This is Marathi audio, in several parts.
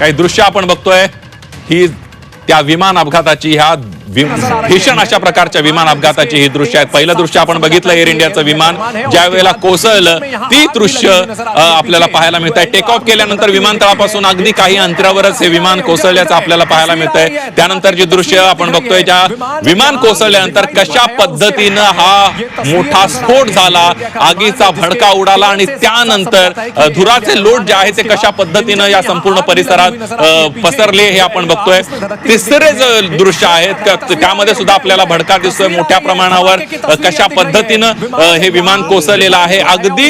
काही दृश्य आपण बघतोय. ही त्या विमान अपघाताची ह्या भीषण अशा प्रकारच्या विमान अपघाताची ही दृश्य आहेत. पहिलं दृश्य आपण बघितलं एअर इंडियाचं विमान ज्या वेळेला कोसळलं ती दृश्य आपल्याला पाहायला मिळत आहे टेक ऑफ केल्यानंतर विमानतळापासून अगदी काही अंतरावरच हे विमान कोसळल्याचं आपल्याला पाहायला मिळत आहे जे दृश्य आपण बघतोय ज्या विमान कोसळल्यानंतर कशा पद्धतीनं हा मोठा स्फोट झाला आगीचा भडका उडाला आणि त्यानंतर धुराचे लोट जे आहे ते कशा पद्धतीनं या संपूर्ण परिसरात पसरले हे आपण बघतोय. तिसरे जे दृश्य आहेत त्यामध्ये सुद्धा आपल्याला भडका दिसतोय मोठ्या प्रमाणावर. कशा पद्धतीनं हे विमान कोसळलेलं आहे? अगदी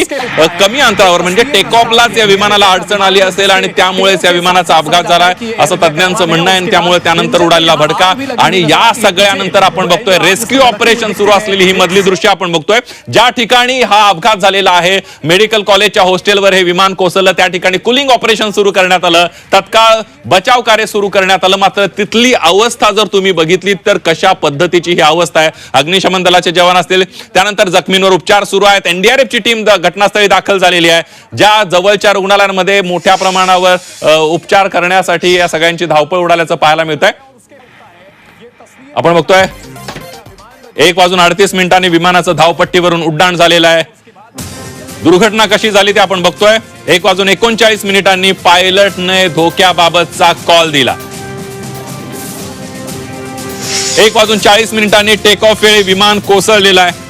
कमी अंतरावर म्हणजे टेक ऑफलाच या विमानाला अडचण आली असेल आणि त्यामुळेच या विमानाचा अपघात झालाय असं तज्ज्ञांचं म्हणणं आहे आणि त्यामुळे त्यानंतर उडालेला भडका. आणि या सगळ्यानंतर आपण बघतोय रेस्क्यू ऑपरेशन सुरू असलेली ही मधली दृश्य आपण बघतोय. ज्या ठिकाणी हा अपघात झालेला आहे मेडिकल कॉलेजच्या हॉस्टेलवर हे विमान कोसळलं त्या ठिकाणी कुलिंग ऑपरेशन सुरू करण्यात आलं. तत्काळ बचाव कार्य सुरू करण्यात आलं. मात्र तिथली अवस्था जर तुम्ही बघितली तर कशा पद्धतीची ही अवस्था आहे? अग्निशमन दलाचे जवान असतील. त्यानंतर जखमींवर उपचार सुरू आहेत. एनडीआरएफ ची टीम घटनास्थळी दाखल झालेली आहे. ज्या जवळच्या रुग्णालयांमध्ये मोठ्या प्रमाणावर उपचार करण्यासाठी या सगळ्यांची धावपळ उडाल्याचं पाहायला मिळत आहे आपण बघतोय. एक वाजून अडतीस मिनिटांनी विमानाचं धावपट्टीवरून उड्डाण झालेलं आहे. दुर्घटना कशी झाली ते आपण बघतोय. एक वाजून एकोणचाळीस मिनिटांनी पायलटने धोक्याबाबतचा कॉल दिला. एक वाजून चाळीस मिनिटांनी टेक ऑफ वेळी विमान कोसळलेलं आहे.